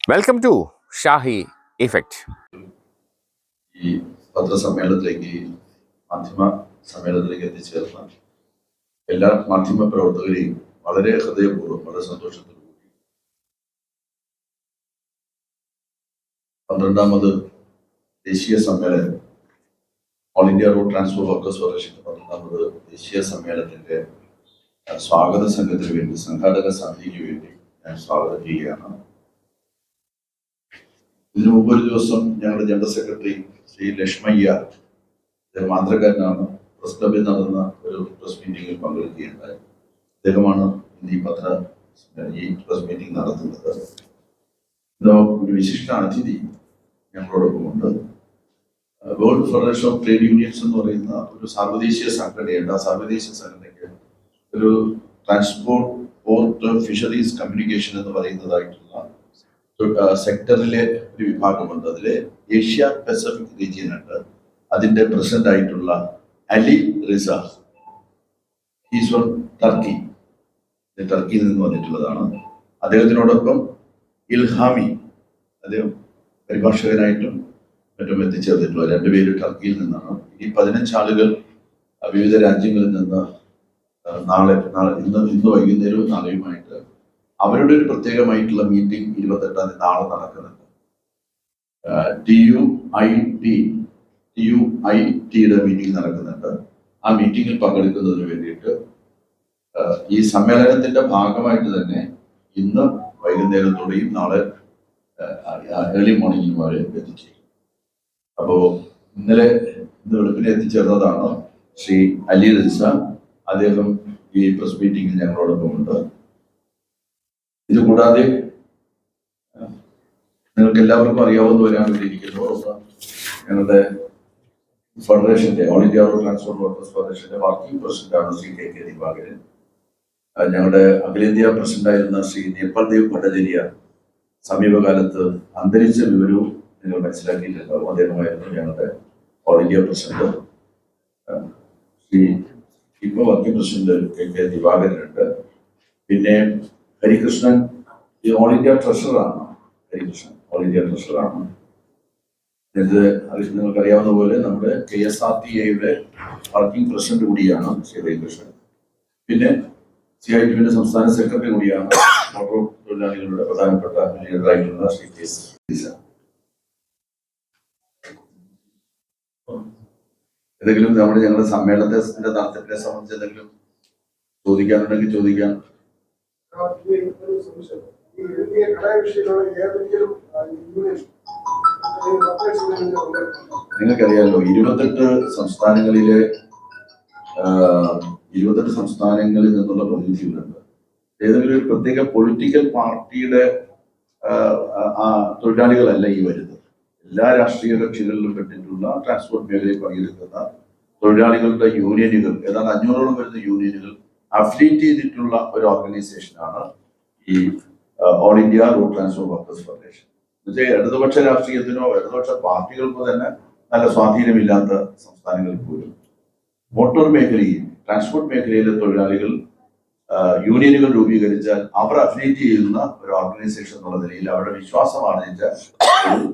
Welcome to Shahi effect ഈ പത്രസമ്മേളനത്തിലേക്ക് മാധ്യമ സമ്മേളനത്തിലേക്ക് എത്തിച്ചേർന്ന എല്ലാ മാധ്യമ പ്രവർത്തകരെയും വളരെ ഹൃദയപൂർവം വളരെ സന്തോഷത്തോടു കൂടി പന്ത്രണ്ടാമത് ദേശീയ സമ്മേളനം all India road transport workers ഫെഡറേഷന്റെ പന്ത്രണ്ടാമത് ദേശീയ സമ്മേളനത്തിന്റെ സ്വാഗത സംഘത്തിന് വേണ്ടി സംഘാടക സമിതിക്ക് വേണ്ടി ഞാൻ സ്വാഗതം ചെയ്യുകയാണ്. ഇതിനു മുമ്പ് ഒരു ദിവസം ഞങ്ങളുടെ ജനറൽ സെക്രട്ടറി ശ്രീ ലക്ഷ്മയ്യ മാന്ത്രകാരനാണ് പ്രസ് ക്ലബിൽ നടന്ന ഒരു പ്രസ് മീറ്റിംഗിൽ പങ്കെടുക്കുകയുണ്ടായി. അദ്ദേഹമാണ് ഈ പത്ര ഈ പ്രസ് മീറ്റിംഗ് നടത്തുന്നത്. ഒരു വിശിഷ്ട അതിഥി ഞങ്ങളോടൊപ്പം ഉണ്ട് world federation of trade unions എന്ന് പറയുന്ന ഒരു സാർവദേശീയ സംഘടനയുണ്ട്. ആ സാർവദേശീയ സംഘടനയ്ക്ക് ഒരു ട്രാൻസ്പോർട്ട് പോർട്ട് ഫിഷറീസ് കമ്മ്യൂണിക്കേഷൻ എന്ന് പറയുന്നതായിട്ടുള്ള സെക്ടറിലെ ഒരു വിഭാഗമുണ്ട്. അതിൽ ഏഷ്യ പസഫിക് റീജിയൻ ഉണ്ട്. അതിന്റെ പ്രസിഡന്റ് ആയിട്ടുള്ള Ali Riza. Is from Turkey ടർക്കിയിൽ നിന്ന് വന്നിട്ടുള്ളതാണ്. അദ്ദേഹത്തിനോടൊപ്പം ഇൽഹാമി അദ്ദേഹം പരിഭാഷകനായിട്ടും മറ്റും എത്തിച്ചേർന്നിട്ടുള്ള രണ്ടുപേര് ടർക്കിയിൽ നിന്നാണ്. ഈ പതിനഞ്ച് ആളുകൾ വിവിധ രാജ്യങ്ങളിൽ നിന്ന് നാളെ നാളെ ഇന്ന് ഇന്ന് വൈകുന്നേരവും നാളെയുമായിട്ട് അവരുടെ ഒരു പ്രത്യേകമായിട്ടുള്ള മീറ്റിംഗ് ഇരുപത്തെട്ടാം തീയതി നാളെ നടക്കുന്നുണ്ട് T U I T T U I ടിയുടെ മീറ്റിംഗ് നടക്കുന്നുണ്ട്. ആ മീറ്റിംഗിൽ പങ്കെടുക്കുന്നതിന് വേണ്ടിയിട്ട് ഈ സമ്മേളനത്തിന്റെ ഭാഗമായിട്ട് തന്നെ ഇന്ന് വൈകുന്നേരത്തോടെയും നാളെ ഏർലി മോർണിംഗിനും അവർ എത്തിച്ചേരും. അപ്പോൾ ഇന്നലെ ഇന്ന് വെളുപ്പിനെ എത്തിച്ചേർന്നതാണ് ശ്രീ അലി റിസ. അദ്ദേഹം ഈ പ്രസ് മീറ്റിംഗിൽ ഞങ്ങളോടൊപ്പം ഉണ്ട് ഇത് കൂടാതെ അഹ്, നിങ്ങൾക്ക് എല്ലാവർക്കും അറിയാവുന്നവരാണ് ഇവിടെ ഇരിക്കുന്നതോടൊപ്പം ഞങ്ങളുടെ ഫെഡറേഷന്റെ all India road transport workers ഫെഡറേഷന്റെ വർക്കിംഗ് പ്രസിഡന്റാണ് ശ്രീ കെ കെ ദിവാകരൻ. ഞങ്ങളുടെ അഖിലേന്ത്യാ പ്രസിഡന്റായിരുന്ന ശ്രീ നേപ്പാൾ ദേവ് ഭട്ടചര്യ സമീപകാലത്ത് അന്തരിച്ച വിവരവും നിങ്ങൾ മനസ്സിലാക്കിയിട്ടുണ്ടാവും അദ്ദേഹമായിരുന്നു ഞങ്ങളുടെ ഓൾ ഇന്ത്യ പ്രസിഡന്റ്. ശ്രീ ഇപ്പോൾ വർക്കിംഗ് പ്രസിഡന്റ് കെ കെ ദിവാകരനുണ്ട്. പിന്നെ ഹരികൃഷ്ണൻ ഈ ഓൾ ഇന്ത്യ ട്രഷറാണ് ഹരികൃഷ്ണൻ ഓൾ ഇന്ത്യ ട്രഷറാണ് ഇത് അത് നിങ്ങൾക്ക് അറിയാവുന്ന പോലെ നമ്മുടെ കെ എസ് ആർ ടി എയുടെ വർക്കിംഗ് പ്രസിഡന്റ് കൂടിയാണ് ശ്രീ ഹരികൃഷ്ണൻ. പിന്നെ സി ഐ ടിയുടെ സംസ്ഥാന സെക്രട്ടറി കൂടിയാണ് ഓട്ടോ തൊഴിലാളികളുടെ പ്രധാനപ്പെട്ട ലീഡറായിട്ടുള്ള ശ്രീ കെ എസ് എന്തെങ്കിലും നമ്മുടെ ഞങ്ങളുടെ സമ്മേളനത്തെ നടത്തിപ്പിനെ സംബന്ധിച്ച് എന്തെങ്കിലും ചോദിക്കാനുണ്ടെങ്കിൽ ചോദിക്കാം. ഒരു. ഈ യൂണിയൻ? നിങ്ങൾക്കറിയാലോ ഇരുപത്തെട്ട് സംസ്ഥാനങ്ങളിലെ ഇരുപത്തെട്ട് സംസ്ഥാനങ്ങളിൽ നിന്നുള്ള പ്രതിനിധികളുണ്ട് ഏതെങ്കിലും ഒരു പ്രത്യേക പൊളിറ്റിക്കൽ പാർട്ടിയുടെ തൊഴിലാളികളല്ല ഈ വരുന്നത് എല്ലാ രാഷ്ട്രീയ കക്ഷികളിലും പെട്ടിട്ടുള്ള ട്രാൻസ്പോർട്ട് മേഖലയിൽ പണിയെടുക്കുന്ന തൊഴിലാളികളുടെ യൂണിയനുകൾ ഏതാണ്ട് അഞ്ഞൂറോളം വരുന്ന യൂണിയനുകൾ അഫിലിയേറ്റ് ചെയ്തിട്ടുള്ള ഒരു ഓർഗനൈസേഷനാണ് ഈ all India road transport workers federation എന്നുവെച്ചാൽ ഇടതുപക്ഷ രാഷ്ട്രീയത്തിനോ ഇടതുപക്ഷ പാർട്ടികൾക്കോ തന്നെ നല്ല സ്വാധീനമില്ലാത്ത സംസ്ഥാനങ്ങളിൽ പോലും. മോട്ടോർ മേഖലയിൽ ട്രാൻസ്പോർട്ട് മേഖലയിലെ തൊഴിലാളികൾ യൂണിയനുകൾ രൂപീകരിച്ചാൽ അവർ അഫിലിയേറ്റ് ചെയ്യുന്ന ഒരു ഓർഗനൈസേഷൻ എന്നുള്ള നിലയിൽ അവരുടെ വിശ്വാസം ആർജിച്ച ഒരു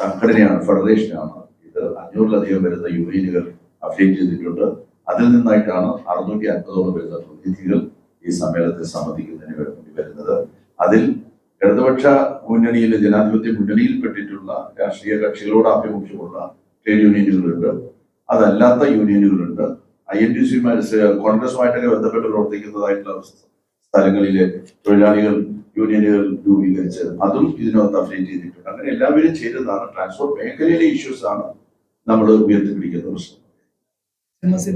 സംഘടനയാണ് ഫെഡറേഷനാണ് ഇത്. അഞ്ഞൂറിലധികം വരുന്ന യൂണിയനുകൾ അഫിലിയേറ്റ് ചെയ്തിട്ടുണ്ട്. അതിൽ നിന്നായിട്ടാണ് അറുന്നൂറ്റി അൻപതോളം വരുന്ന പ്രതിനിധികൾ ഈ സമ്മേളനത്തിൽ സംബന്ധിക്കുന്നതിന് വേണ്ടി വരുന്നത്. അതിൽ ഇടതുപക്ഷ മുന്നണിയിലെ ജനാധിപത്യ മുന്നണിയിൽപ്പെട്ടിട്ടുള്ള രാഷ്ട്രീയ കക്ഷികളോട് ആഭിമുഖ്യമുള്ള ട്രേഡ് യൂണിയനുകളുണ്ട്. അതല്ലാത്ത യൂണിയനുകളുണ്ട്. ഐ എൻ ടി സി കോൺഗ്രസുമായിട്ടൊക്കെ ബന്ധപ്പെട്ട് പ്രവർത്തിക്കുന്നതായിട്ടുള്ള സ്ഥലങ്ങളിലെ തൊഴിലാളികൾ യൂണിയനുകൾ രൂപീകരിച്ച് അതും ഇതിനകത്ത് അഫിലിയേറ്റ് ചെയ്തിട്ടുണ്ട്. അങ്ങനെ എല്ലാവരും ചേരുന്നതാണ്. ട്രാൻസ്പോർട്ട് മേഖലയിലെ ഇഷ്യൂസ് ആണ് നമ്മൾ ഉയർത്തിപ്പിടിക്കുന്ന പ്രശ്നം എച്ച്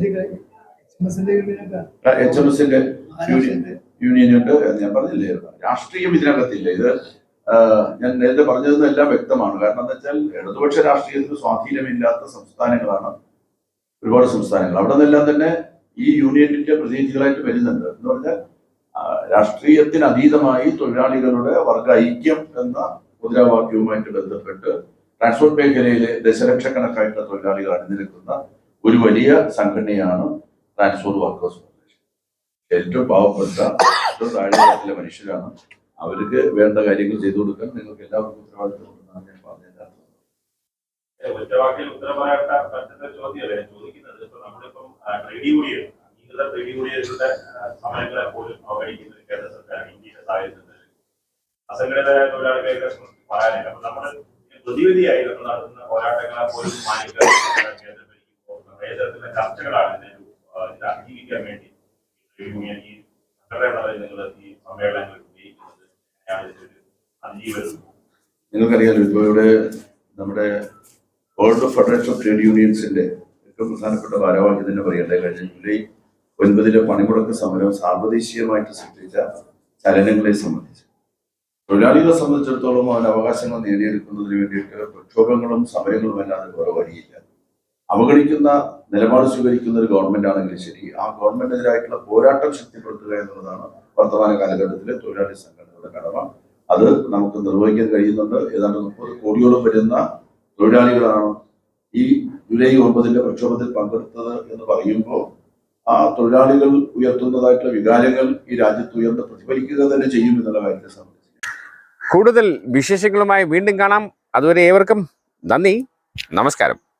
എം എസിന്റെ മഹാരാഷ്ട്രത്തിന്റെ യൂണിയൻ ഉണ്ട് എന്ന് ഞാൻ പറഞ്ഞില്ലേ രാഷ്ട്രീയം ഇതിനകത്തില്ല. ഇത് ഞാൻ നേരത്തെ പറഞ്ഞതെന്ന് എല്ലാം വ്യക്തമാണ്. കാരണം എന്താ വെച്ചാൽ ഇടതുപക്ഷ രാഷ്ട്രീയത്തിന് സ്വാധീനമില്ലാത്ത സംസ്ഥാനങ്ങളാണ് ഒരുപാട് സംസ്ഥാനങ്ങൾ. അവിടെ നിന്നെല്ലാം തന്നെ ഈ യൂണിയനിന്റെ പ്രതിനിധികളായിട്ട് വരുന്നുണ്ട്. എന്ന് പറഞ്ഞാൽ രാഷ്ട്രീയത്തിന് അതീതമായി തൊഴിലാളികളുടെ വർഗ ഐക്യം എന്ന മുദ്രാവാക്യവുമായിട്ട് ബന്ധപ്പെട്ട് ട്രാൻസ്പോർട്ട് മേഖലയിലെ ദശലക്ഷക്കണക്കായിട്ടുള്ള തൊഴിലാളികൾ അണിനിരക്കുന്ന ഒരു വലിയ സംഘടനയാണ് ട്രാൻസ്പോർട്ട് വർക്കേഴ്സ് ഫെഡറേഷൻ ഏറ്റവും പാവപ്പെട്ട ഏറ്റവും താഴെ മനുഷ്യരാണ്. അവർക്ക് വേണ്ട കാര്യങ്ങൾ ചെയ്തു കൊടുക്കാൻ നിങ്ങൾക്ക് എല്ലാവർക്കും ഉത്തരവാദിത്തമുണ്ടെന്നാണ് ഞാൻ പറഞ്ഞത് ഒറ്റവാക്കിൽ ഉത്തരം യൂണിയൻ സർക്കാർ അസംഘടിതരായ തൊഴിലാളികളെ പറയാനില്ല. അപ്പൊ നമ്മൾ പ്രതിവിധിയായി നമ്മൾ നടത്തുന്ന പോരാട്ടങ്ങളെ പോലും മാനിക്കാൻ കേന്ദ്രം തരത്തിലുള്ള ചർച്ചകളാണ് ഇതിനെ ഇത് അംഗീകരിക്കാൻ വേണ്ടി യൂണിയൻ ഈ സംഘടനകളെ നിങ്ങൾ ഈ സമ്മേളനങ്ങൾ ഉപയോഗിക്കുന്നത് നിങ്ങൾക്കറിയാലോ ഇവിടെ നമ്മുടെ വേൾഡ് ഫെഡറേഷൻ ഓഫ് ട്രേഡ് യൂണിയൻസിന്റെ ഏറ്റവും പ്രധാനപ്പെട്ട ഭാരവാഹി തന്നെ പറയട്ടെ കഴിഞ്ഞ ജൂലൈ ഒൻപതിലെ പണിമുടക്ക് സമരം സാർവദേശീയമായിട്ട് സൃഷ്ടിച്ച ചലനങ്ങളെ സംബന്ധിച്ച്. തൊഴിലാളികളെ സംബന്ധിച്ചിടത്തോളം അവൻ അവകാശങ്ങൾ നേടിയെടുക്കുന്നതിന് വേണ്ടിയിട്ട് പ്രക്ഷോഭങ്ങളും സമരങ്ങളും അല്ലാതെ വേറെ വഴിയില്ല. അവഗണിക്കുന്ന നിലപാട് സ്വീകരിക്കുന്ന ഒരു ഗവൺമെന്റ് ആണെങ്കിലും ശരി ആ ഗവൺമെന്റിനെതിരായിട്ടുള്ള പോരാട്ടം ശക്തിപ്പെടുത്തുക എന്നുള്ളതാണ് വർത്തമാന കാലഘട്ടത്തിലെ തൊഴിലാളി സംഘടനകളുടെ കടമ. അത് നമുക്ക് നിർവഹിക്കാൻ കഴിയുന്നുണ്ട്. ഏതാണ്ട് മുപ്പത് കോടിയോളം വരുന്ന തൊഴിലാളികളാണ് ഈ ജൂലൈ ഒമ്പതിന്റെ പ്രക്ഷോഭത്തിൽ പങ്കെടുത്തത് എന്ന് പറയുമ്പോൾ ആ തൊഴിലാളികൾ ഉയർത്തുന്നതായിട്ടുള്ള വികാരങ്ങൾ ഈ രാജ്യത്ത് ഉയർന്ന് പ്രതിഫലിക്കുക തന്നെ ചെയ്യും എന്നുള്ള കാര്യത്തെ സംബന്ധിച്ച്. കൂടുതൽ വിശേഷങ്ങളുമായി വീണ്ടും കാണാം. അതുവരെ ഏവർക്കും നന്ദി. നമസ്കാരം.